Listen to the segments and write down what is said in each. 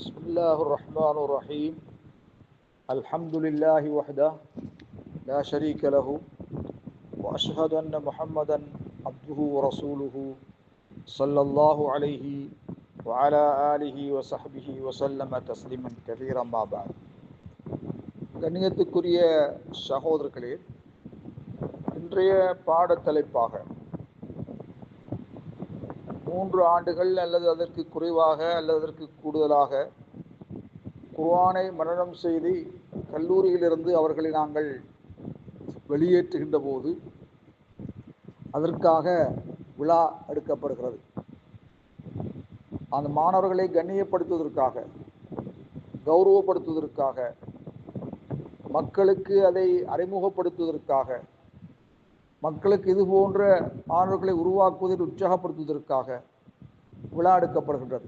بسم الله الرحمن الرحيم الحمد لله وحده لا شريك له وأشهد أن محمدا عبده ورسوله صلى الله عليه وعلى آله وصحبه وسلم تسليما كثيرا ما بعد கண்ணியத்துக்குரிய சகோதரர்களே இன்றைய பாடத்தலைப்பாக மூன்று ஆண்டுகள் அல்லது அதற்கு குறைவாக அல்லது அதற்கு கூடுதலாக குர்ஆனை மரணம் செய்து கல்லூரியிலிருந்து அவர்களை நாங்கள் வெளியேற்றுகின்ற போது அதற்காக விழா எடுக்கப்படுகிறது. அந்த மாணவர்களை கண்ணியப்படுத்துவதற்காக கௌரவப்படுத்துவதற்காக மக்களுக்கு அதை அறிமுகப்படுத்துவதற்காக மக்களுக்கு இது போன்ற மாணவர்களை உருவாக்குவதில் உற்சாகப்படுத்துவதற்காக விழா எடுக்கப்படுகின்றது.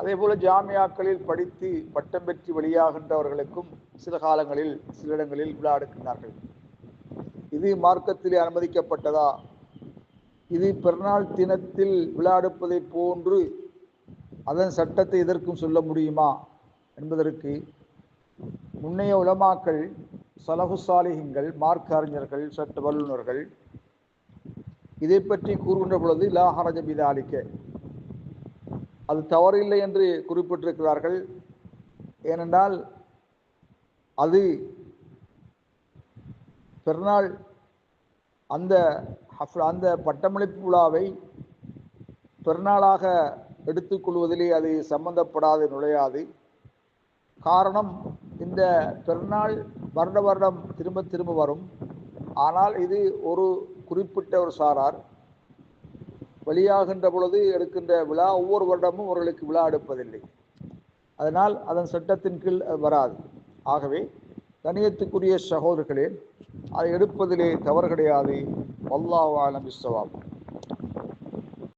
அதே போல ஜாமியாக்களில் படித்து பட்டம் பெற்று வெளியாகின்றவர்களுக்கும் சில காலங்களில் சில இடங்களில் விழா எடுக்கின்றார்கள். இது மார்க்கத்திலே அனுமதிக்கப்பட்டதா? இது பிறநாள் தினத்தில் விழா எடுப்பதை போன்று அதன் சட்டத்தை எதற்கும் சொல்ல முடியுமா என்பதற்கு முன்னைய உலமாக்கள் சலகுசாலிகங்கள் மார்க் மார்க்க அறிஞர்கள் சட்ட வல்லுநர்கள் இதை பற்றி கூறுகின்ற பொழுது லாஹரஜ பிதாலிக்க. அது தவறில்லை என்று குறிப்பிட்டிருக்கிறார்கள். ஏனென்றால் அது பெருநாள் அந்த அந்த பட்டமளிப்பு விழாவை பெருநாளாக எடுத்துக்கொள்வதிலே அது சம்பந்தப்படாது நுழையாது. காரணம் இந்த பெருநாள் வருட வருடம் திரும்ப திரும்ப வரும். ஆனால் இது ஒரு குறிப்பிட்ட ஒரு சாரார். வெளியாகின்ற பொழுது எடுக்கின்ற விழா ஒவ்வொரு வருடமும் அவர்களுக்கு விழா எடுப்பதில்லை. அதனால் அதன் சட்டத்தின் கீழ் வராது. ஆகவே கணியத்துக்குரிய சகோதரர்களே அதை எடுப்பதிலே தவறு கிடையாது. வல்லாவாலம் ஆலம் இஸ்வாப்